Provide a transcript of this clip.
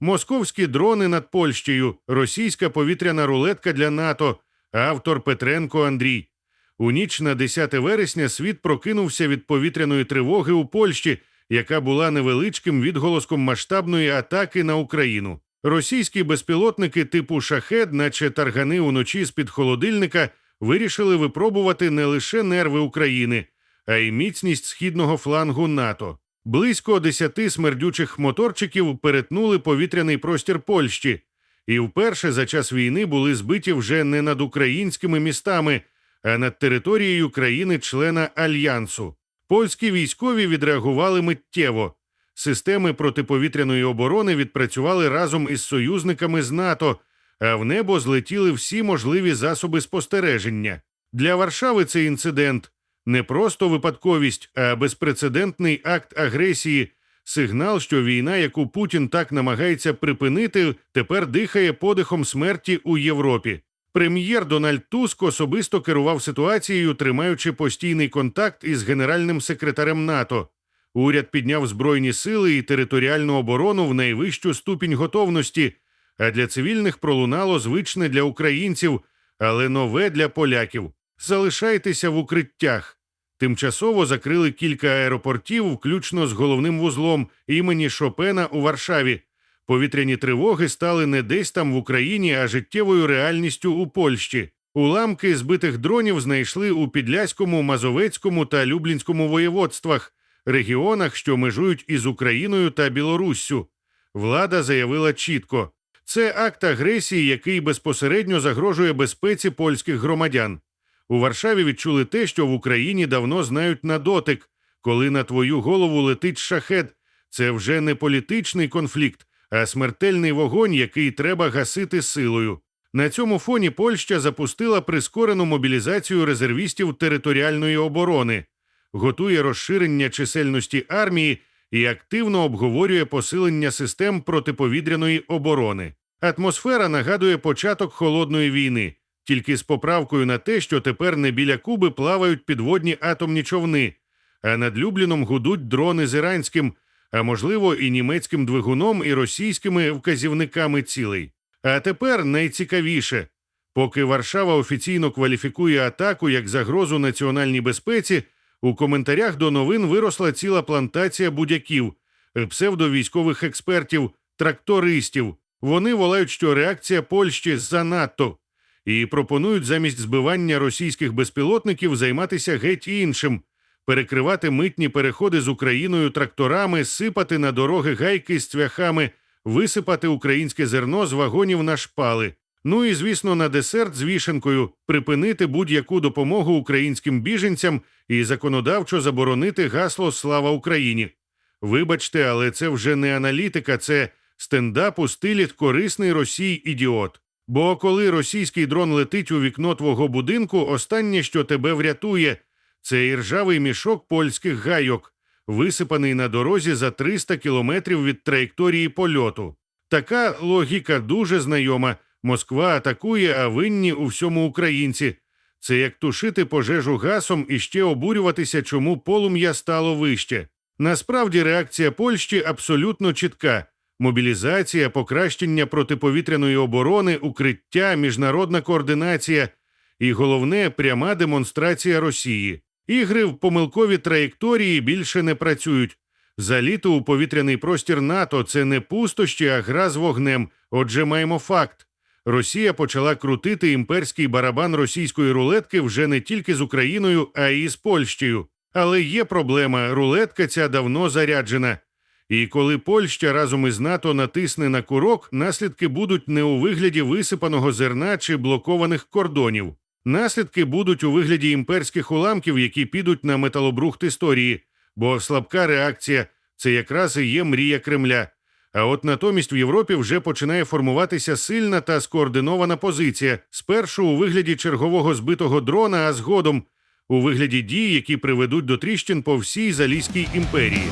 Московські дрони над Польщею, російська повітряна рулетка для НАТО, автор Петренко Андрій. У ніч на 10 вересня світ прокинувся від повітряної тривоги у Польщі, яка була невеличким відголоском масштабної атаки на Україну. Російські безпілотники типу шахед, наче таргани уночі з-під холодильника, вирішили випробувати не лише нерви України, а й міцність східного флангу НАТО. Близько десяти смердючих моторчиків перетнули повітряний простір Польщі, і вперше за час війни були збиті вже не над українськими містами, а над територією країни-члена Альянсу. Польські військові відреагували миттєво. Системи протиповітряної оборони відпрацювали разом із союзниками з НАТО, а в небо злетіли всі можливі засоби спостереження. Для Варшави цей інцидент не просто випадковість, а безпрецедентний акт агресії, сигнал, що війна, яку Путін так намагається припинити, тепер дихає подихом смерті у Європі. Прем'єр Дональд Туск особисто керував ситуацією, тримаючи постійний контакт із генеральним секретарем НАТО. Уряд підняв збройні сили і територіальну оборону в найвищу ступінь готовності, а для цивільних пролунало звичне для українців, але нове для поляків. Залишайтеся в укриттях. Тимчасово закрили кілька аеропортів, включно з головним вузлом імені Шопена у Варшаві. Повітряні тривоги стали не десь там в Україні, а життєвою реальністю у Польщі. Уламки збитих дронів знайшли у Підляському, Мазовецькому та Люблінському воєводствах, регіонах, що межують із Україною та Білоруссю. Влада заявила чітко: це акт агресії, який безпосередньо загрожує безпеці польських громадян. У Варшаві відчули те, що в Україні давно знають на дотик. Коли на твою голову летить шахет, це вже не політичний конфлікт, а смертельний вогонь, який треба гасити силою. На цьому фоні Польща запустила прискорену мобілізацію резервістів територіальної оборони, готує розширення чисельності армії і активно обговорює посилення систем протиповітряної оборони. Атмосфера нагадує початок холодної війни, тільки з поправкою на те, що тепер не біля Куби плавають підводні атомні човни, а над Любліном гудуть дрони з іранським, а можливо, і німецьким двигуном, і російськими вказівниками цілей. А тепер найцікавіше. Поки Варшава офіційно кваліфікує атаку як загрозу національній безпеці, у коментарях до новин виросла ціла плантація будяків, псевдовійськових експертів, трактористів. Вони волають, що реакція Польщі занадто і пропонують замість збивання російських безпілотників займатися геть іншим, перекривати митні переходи з Україною тракторами, сипати на дороги гайки з цвяхами, висипати українське зерно з вагонів на шпали. Ну і, звісно, на десерт з вішенкою припинити будь-яку допомогу українським біженцям і законодавчо заборонити гасло Слава Україні. Вибачте, але це вже не аналітика, це стендап у стилі корисний Росій ідіот. Бо коли російський дрон летить у вікно твого будинку, останнє, що тебе врятує, це іржавий мішок польських гайок, висипаний на дорозі за 300 кілометрів від траєкторії польоту. Така логіка дуже знайома. Москва атакує, а винні у всьому українці. Це як тушити пожежу гасом і ще обурюватися, чому полум'я стало вище. Насправді реакція Польщі абсолютно чітка: мобілізація, покращення протиповітряної оборони, укриття, міжнародна координація і головне пряма демонстрація Росії. Ігри в помилкові траєкторії більше не працюють. Заліто у повітряний простір НАТО це не пустощі, а гра з вогнем. Отже, маємо факт. Росія почала крутити імперський барабан російської рулетки вже не тільки з Україною, а й з Польщею. Але є проблема: рулетка ця давно заряджена. І коли Польща разом із НАТО натисне на курок, наслідки будуть не у вигляді висипаного зерна чи блокованих кордонів. Наслідки будуть у вигляді імперських уламків, які підуть на металобрухт історії, бо слабка реакція це якраз і є мрія Кремля. А от натомість в Європі вже починає формуватися сильна та скоординована позиція, спершу у вигляді чергового збитого дрона, а згодом у вигляді дій, які приведуть до тріщин по всій Залізькій імперії.